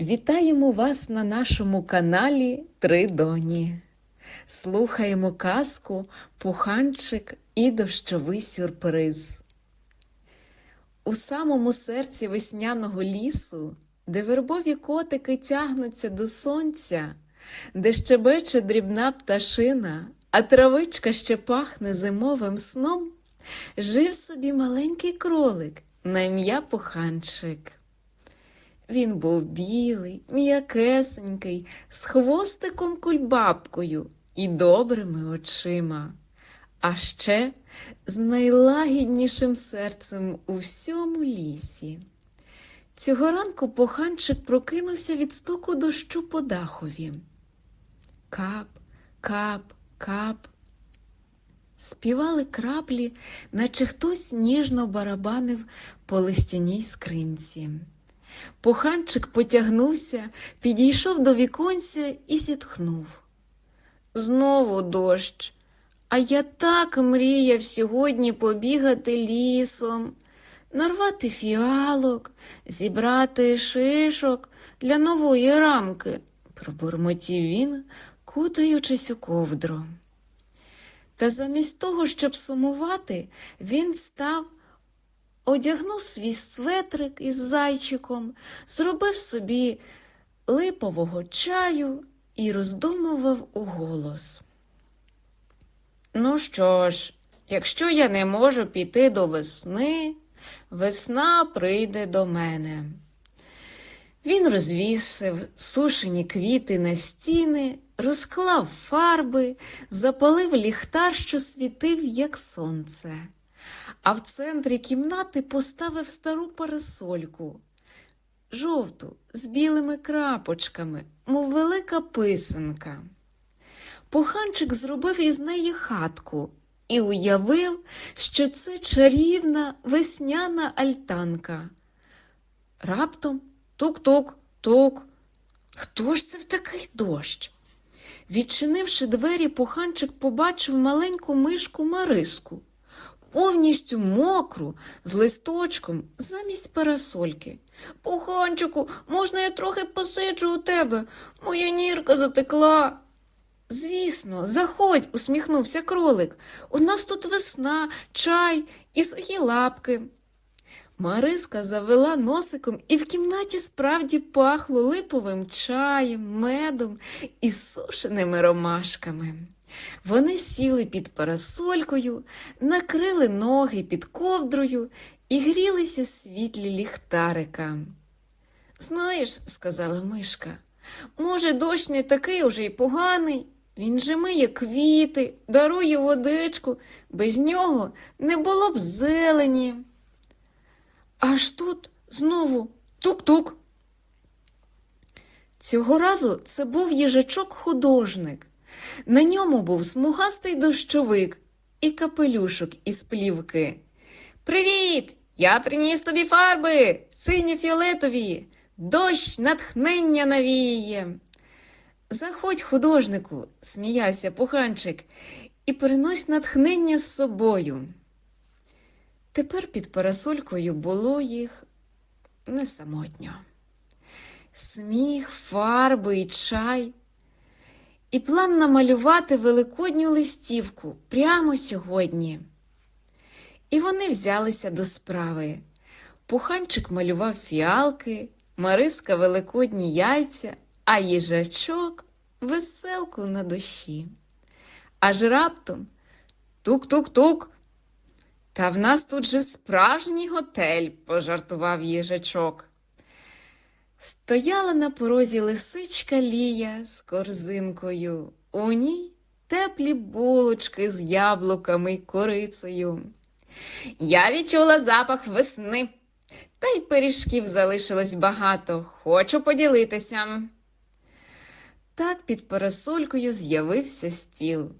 Вітаємо вас на нашому каналі Три Доні. Слухаємо казку Пуханчик і дощовий сюрприз. У самому серці весняного лісу, де вербові котики тягнуться до сонця, де щебече дрібна пташина, а травичка ще пахне зимовим сном, жив собі маленький кролик на ім'я Пуханчик. Він був білий, м'якесенький, з хвостиком кульбабкою і добрими очима, а ще з найлагіднішим серцем у всьому лісі. Цього ранку поханчик прокинувся від стуку дощу по дахові. Кап, кап, кап. Співали краплі, наче хтось ніжно барабанив по листяній скринці. Пуханчик потягнувся, підійшов до віконця і зітхнув. Знову дощ. А я так мріяв сьогодні побігати лісом, нарвати фіалок, зібрати шишок для нової рамки, пробурмотів він, кутаючись у ковдру. Та замість того, щоб сумувати, він став одягнув свій светрик із зайчиком, зробив собі липового чаю і роздумував у голос. Ну що ж, якщо я не можу піти до весни, весна прийде до мене. Він розвісив сушені квіти на стіни, розклав фарби, запалив ліхтар, що світив, як сонце а в центрі кімнати поставив стару парасольку, жовту, з білими крапочками, мов велика писанка. Пуханчик зробив із неї хатку і уявив, що це чарівна весняна альтанка. Раптом тук-тук, тук. Хто ж це в такий дощ? Відчинивши двері, пуханчик побачив маленьку мишку Мариску повністю мокру, з листочком замість парасольки. Пуханчику, можна я трохи посиджу у тебе? Моя нірка затекла. Звісно, заходь, усміхнувся кролик. У нас тут весна, чай і сухі лапки. Мариска завела носиком, і в кімнаті справді пахло липовим чаєм, медом і сушеними ромашками. Вони сіли під парасолькою, накрили ноги під ковдрою і грілись у світлі ліхтарика. Знаєш, сказала мишка, може, дощ не такий уже й поганий. Він же миє квіти, дарує водичку, без нього не було б зелені. Аж тут знову тук-тук. Цього разу це був їжачок-художник. На ньому був смугастий дощовик і капелюшок із плівки. Привіт! Я приніс тобі фарби, сині фіолетові, дощ натхнення навіє. Заходь, художнику, сміявся пуханчик, і принось натхнення з собою. Тепер під парасолькою було їх не самотньо. Сміх, фарби і чай і план намалювати великодню листівку прямо сьогодні. І вони взялися до справи. Пуханчик малював фіалки, Мариска великодні яйця, а їжачок веселку на душі. Аж раптом тук-тук-тук. Та в нас тут же справжній готель, пожартував їжачок. Стояла на порозі лисичка Лія з корзинкою. У ній теплі булочки з яблуками й корицею. Я відчула запах весни, та й пиріжків залишилось багато. Хочу поділитися. Так під парасолькою з'явився стіл,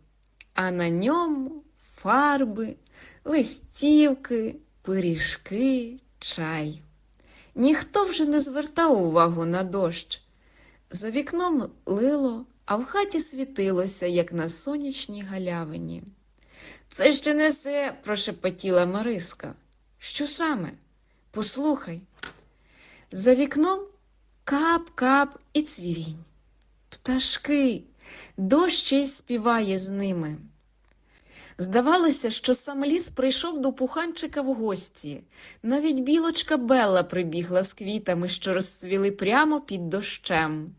а на ньому фарби, листівки, пиріжки, чай. Ніхто вже не звертав увагу на дощ. За вікном лило, а в хаті світилося, як на сонячній галявині. Це ще не все, прошепотіла Мариска. Що саме? Послухай. За вікном Кап-кап і цвірінь. Пташки, дощ ще й співає з ними. Здавалося, що сам ліс прийшов до пуханчика в гості. Навіть білочка Белла прибігла з квітами, що розцвіли прямо під дощем.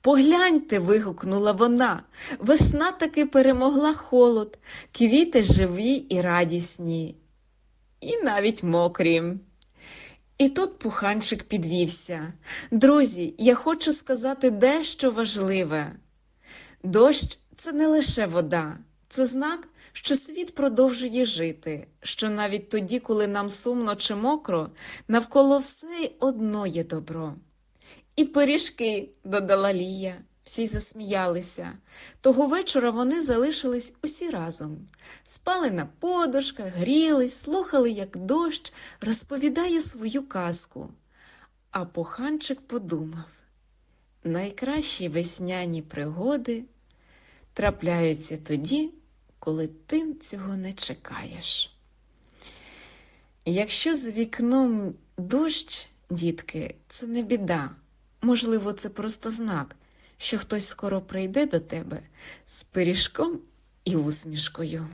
Погляньте, вигукнула вона. Весна таки перемогла холод, квіти живі і радісні, і навіть мокрі. І тут пуханчик підвівся. Друзі, я хочу сказати дещо важливе. Дощ це не лише вода, це знак, що світ продовжує жити, що навіть тоді, коли нам сумно чи мокро, навколо все одно є добро. І пиріжки, додала Лія. Всі засміялися. Того вечора вони залишились усі разом. Спали на подушках, грілись, слухали, як дощ розповідає свою казку. А поханчик подумав найкращі весняні пригоди трапляються тоді, коли ти цього не чекаєш. Якщо з вікном дощ, дітки, це не біда. Можливо, це просто знак, що хтось скоро прийде до тебе з пиріжком і усмішкою.